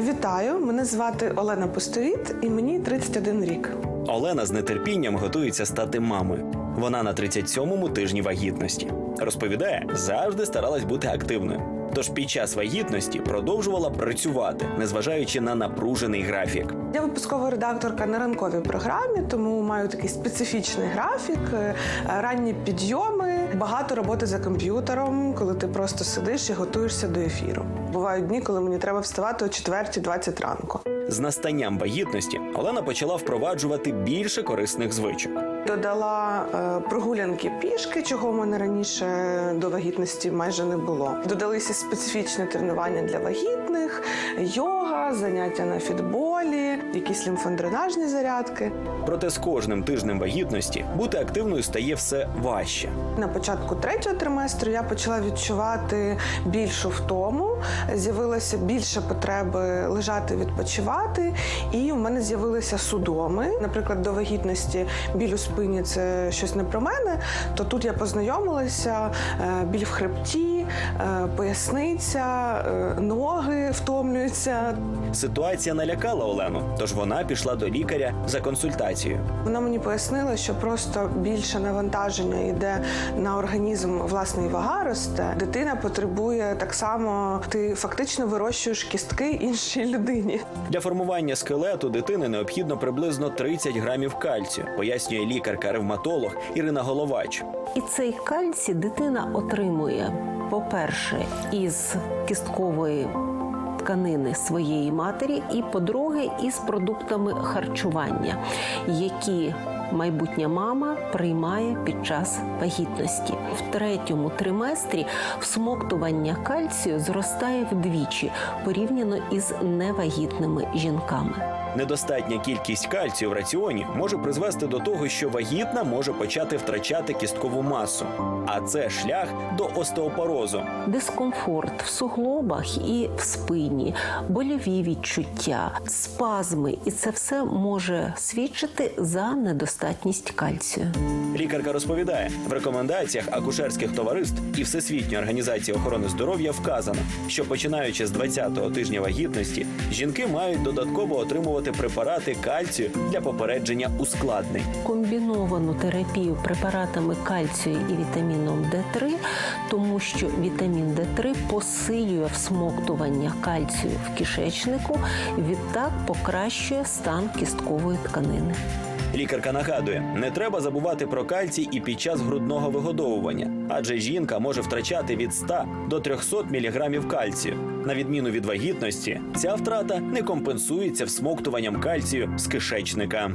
Вітаю, мене звати Олена Пустовіт і мені 31 рік. Олена з нетерпінням готується стати мамою. Вона на 37-му тижні вагітності. Розповідає, завжди старалась бути активною. Тож під час вагітності продовжувала працювати, незважаючи на напружений графік. Я випускова редакторка на ранковій програмі, тому маю такий специфічний графік, е, ранні підйоми, багато роботи за комп'ютером, коли ти просто сидиш і готуєшся до ефіру. Бувають дні, коли мені треба вставати о 4.20 ранку. З настанням вагітності Олена почала впроваджувати більше корисних звичок. Додала е, прогулянки пішки, чого в мене раніше до вагітності майже не було. Додалися специфічні тренування для вагітних, йога, заняття на фітболі, якісь лімфодренажні зарядки. Проте з кожним тижнем вагітності бути активною стає все важче. На початку третього триместру я почала відчувати більшу втому, з'явилося більше потреби лежати, відпочивати, і у мене з'явилися судоми. Наприклад, до вагітності біль у спині це щось не про мене. То тут я познайомилася, е, біль в хребті, поясниця, е, ноги втомлюються. Ситуація налякала Олену, тож вона пішла до лікаря за консультацією. Вона мені пояснила, що просто більше навантаження йде на організм, власне, і вага росте. Дитина потребує так само, ти фактично вирощуєш кістки іншій людині. Для формування скелету дитини необхідно приблизно 30 грамів кальцію, пояснює лікарка-ревматолог Ірина Головач. І цей кальцій дитина отримує, по-перше, із кісткової тканини своєї матері, і по-друге, із продуктами харчування, які майбутня мама приймає під час вагітності. В третьому триместрі всмоктування кальцію зростає вдвічі порівняно із невагітними жінками. Недостатня кількість кальцію в раціоні може призвести до того, що вагітна може почати втрачати кісткову масу, а це шлях до остеопорозу. дискомфорт в суглобах і в спині, больові відчуття, спазми, і це все може свідчити за недостатність кальцію. Лікарка розповідає, в рекомендаціях акушерських товариств і Всесвітньої організації охорони здоров'я вказано, що починаючи з 20-го тижня вагітності, жінки мають додатково отримувати препарати кальцію для попередження ускладнень. Комбіновану терапію препаратами кальцію і вітаміном Д3, тому що вітамін Д3 посилює всмоктування кальцію в кишечнику, відтак покращує стан кісткової тканини. Лікарка нагадує, не треба забувати про кальцій і під час грудного вигодовування, адже жінка може втрачати від 100 до 300 мг кальцію. На відміну від вагітності, ця втрата не компенсується всмоктуванням кальцію з кишечника.